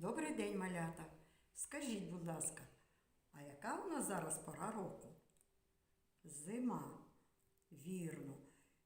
Добрий день, малята. Скажіть, будь ласка, а яка у нас зараз пора року? Зима. Вірно.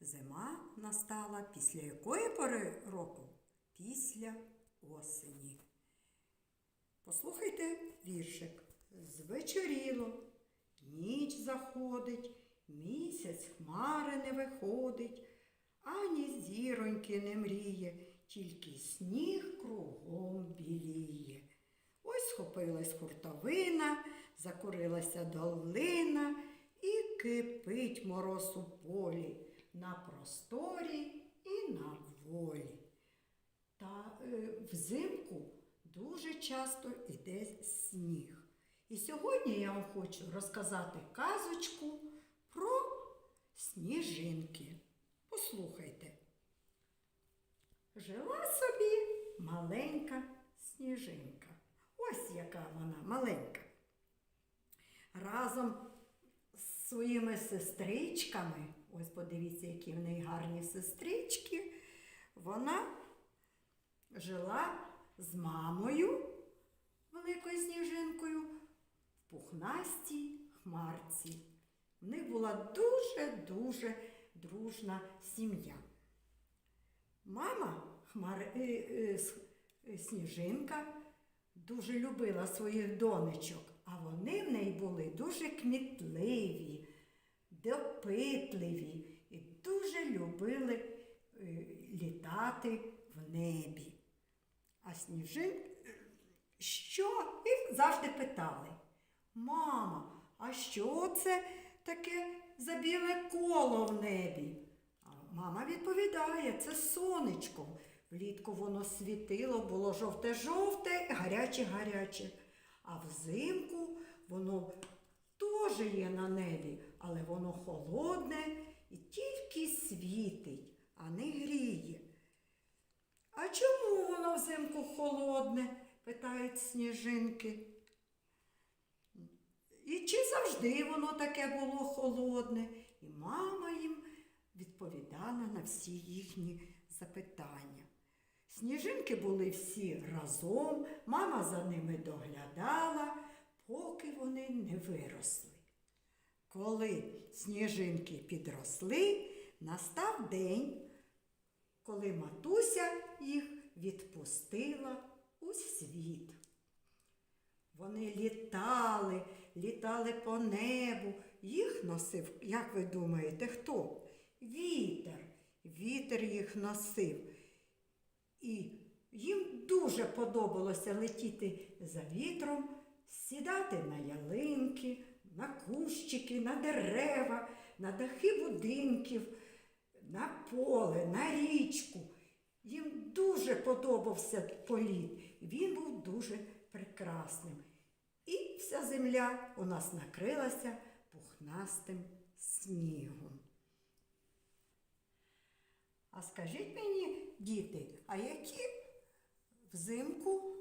Зима настала після якої пори року? Після осені. Послухайте віршик. Звечоріло, ніч заходить, місяць хмари не виходить, ані зіроньки не мріє, тільки сніг кругом біліє. Ось схопилась хуртовина, закурилася долина і кипить мороз у полі на просторі і на волі. Та е, взимку дуже часто йде сніг. І сьогодні я вам хочу розказати казочку про сніжинки. Послухайте. Жила собі маленька сніжинка. Ось яка вона маленька. Разом з своїми сестричками, ось подивіться, які в неї гарні сестрички, вона жила з мамою, великою сніжинкою, в пухнастій хмарці. В них була дуже-дуже дружна сім'я. Мама хмар... е, е, е, сніжинка дуже любила своїх донечок, а вони в неї були дуже кмітливі, допитливі і дуже любили літати в небі. А сніжин, е, що? Їх завжди питали. Мама, а що це таке за біле коло в небі? Мама відповідає, це сонечко. Влітку воно світило, було жовте-жовте, гаряче-гаряче. А взимку воно теж є на небі, але воно холодне і тільки світить, а не гріє. А чому воно взимку холодне? питають сніжинки. І чи завжди воно таке було холодне? І мама їм відповідала на всі їхні запитання. Сніжинки були всі разом, мама за ними доглядала, поки вони не виросли. Коли сніжинки підросли, настав день, коли матуся їх відпустила у світ. Вони літали, літали по небу. Їх носив, як ви думаєте, хто? Вітер. Вітер їх носив. І їм дуже подобалося летіти за вітром, сідати на ялинки, на кущики, на дерева, на дахи будинків, на поле, на річку. Їм дуже подобався політ. Він був дуже прекрасним. І вся земля у нас накрилася пухнастим снігом. А скажіть мені, діти, а які взимку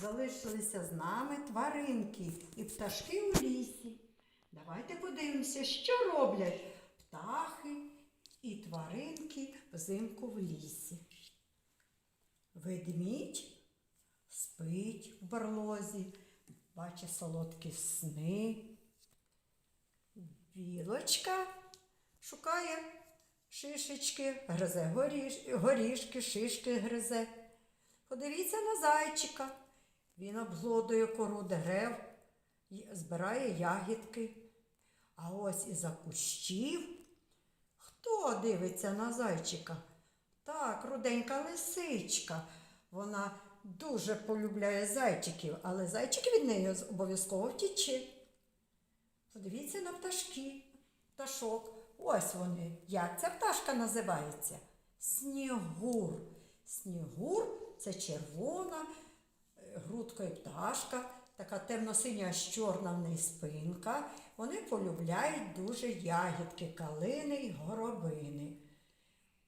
залишилися з нами тваринки і пташки у лісі? Давайте подивимося, що роблять птахи і тваринки взимку в лісі. Ведмідь спить в барлозі, бачить солодкі сни. Білочка шукає шишечки, гризе горіш, горішки, шишки гризе. Подивіться на зайчика. Він обглодує кору дерев, збирає ягідки. А ось із-за кущів хто дивиться на зайчика? Так, руденька лисичка. Вона дуже полюбляє зайчиків, але зайчик від неї обов'язково втіче. Подивіться на пташки, пташок. Ось вони. Як ця пташка називається? Снігур. Снігур це червона е, грудкою пташка, така темно-синя аж чорна в неї спинка. Вони полюбляють дуже ягідки, калини й горобини.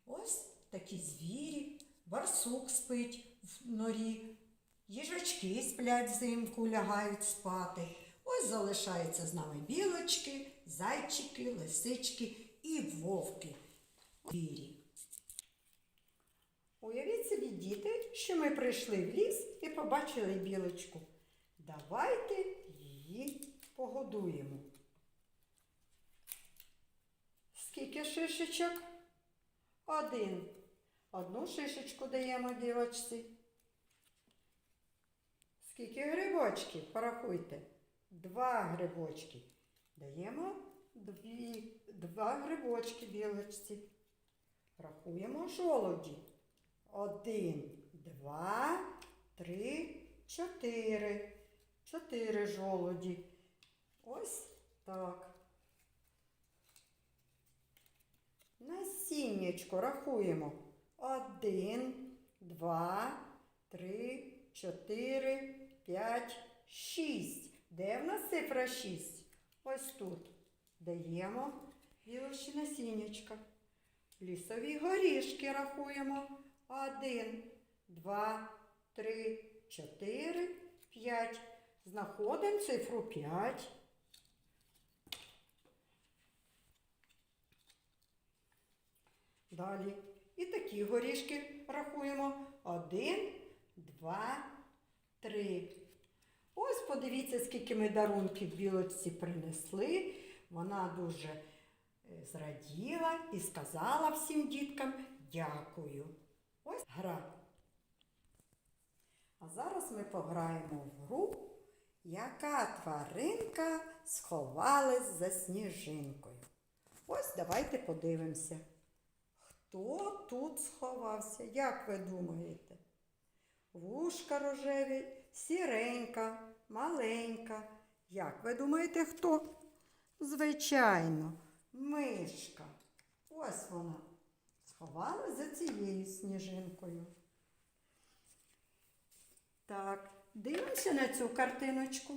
Ось такі звірі, барсук спить в норі, їжачки сплять взимку, лягають спати. Ось залишаються з нами білочки, зайчики, лисички і вовки. Звірі. Уявіть собі, діти, що ми прийшли в ліс і побачили білочку. Давайте її погодуємо. Скільки шишечок? Один. Одну шишечку даємо білочці. Скільки грибочків? Порахуйте. Два грибочки. Даємо дві, два грибочки білочці. Рахуємо жолуді. Один, два, три, чотири. Чотири жолуді. Ось так. Насіннячко рахуємо. Один, два, три, чотири, п'ять, шість. Де в нас цифра шість? Ось тут. Даємо білощі насіннячка. Лісові горішки рахуємо. Один, два, три, чотири, п'ять. Знаходимо цифру п'ять. Далі. І такі горішки рахуємо. Один, два, три. Ось подивіться, скільки ми дарунків білочці принесли. Вона дуже е, зраділа і сказала всім діткам дякую. Ось гра. А зараз ми пограємо в гру, яка тваринка сховалась за сніжинкою. Ось давайте подивимося. Хто тут сховався? Як ви думаєте? Вушка рожеві, сіренька, маленька. Як ви думаєте, хто? Звичайно, мишка. Ось вона. Сховалась за цією сніжинкою. Так, дивимося на цю картиночку.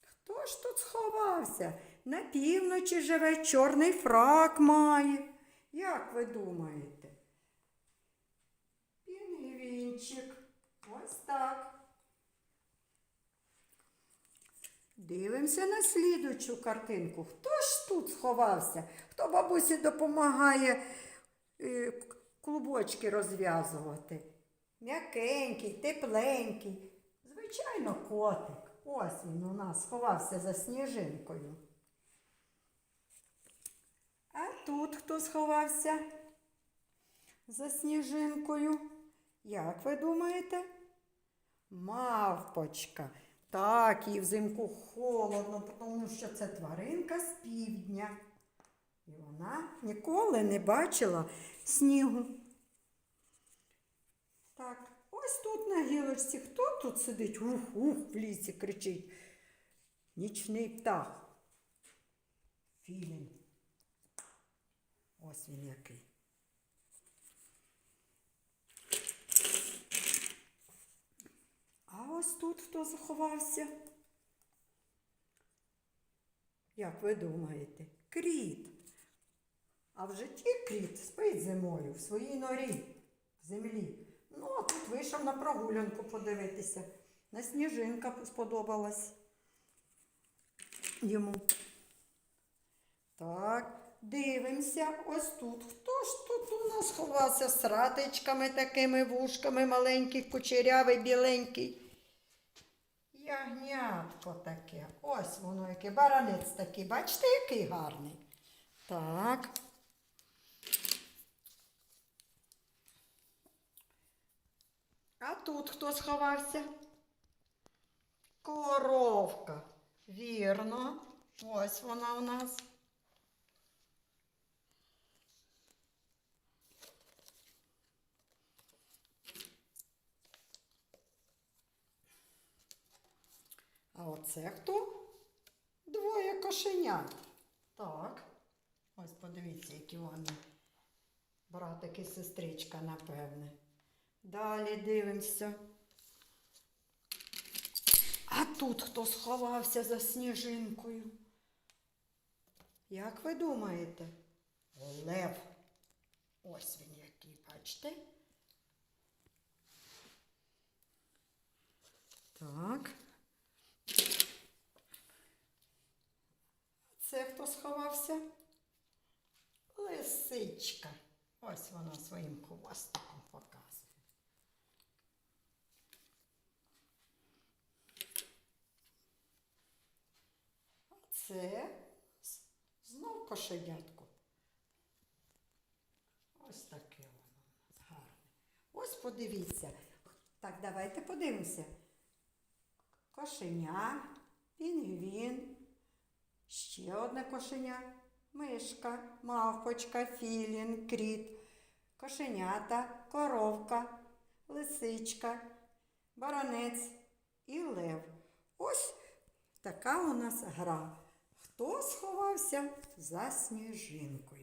Хто ж тут сховався? На півночі живе чорний фрак має. Як ви думаєте? Пінгвінчик. Ось так. Дивимося на слідучу картинку. Хто ж тут сховався? Хто бабусі допомагає е, клубочки розв'язувати? М'якенький, тепленький. Звичайно, котик. Ось він у нас сховався за сніжинкою. А тут хто сховався за сніжинкою? Як ви думаєте? Мавпочка. Так, їй взимку холодно, тому що це тваринка з півдня. І вона ніколи не бачила снігу. Так, ось тут на гілочці. Хто тут сидить? Ух, ух, в лісі кричить. Нічний птах. Філін. Ось він який. А ось тут хто заховався? Як ви думаєте? Кріт. А в житті кріт спить зимою в своїй норі, в землі. Ну, а тут вийшов на прогулянку подивитися. На сніжинка сподобалась йому. Так, дивимося, ось тут. Хто ж тут у нас ховався з ратичками такими вушками, маленький, кучерявий, біленький? Ягнятко таке. Ось воно яке. Баранець такий. Бачите, який гарний. Так. А тут хто сховався? Коровка. Вірно. Ось вона у нас. А оце хто? Двоє кошенят. Так. Ось подивіться, які вони. Братик і сестричка, напевне. Далі дивимося. А тут хто сховався за сніжинкою? Як ви думаєте? Лев. Ось він який, бачите? Так. Це? Лисичка. Ось вона своїм хвостиком показує. А це знов кошенятко. Ось таке воно у нас гарне. Ось подивіться. Так, давайте подивимося. Кошеня, пінгвін, одне кошеня, мишка, мавпочка, філін, кріт, кошенята, коровка, лисичка, баранець і лев. Ось така у нас гра. Хто сховався за сніжинкою?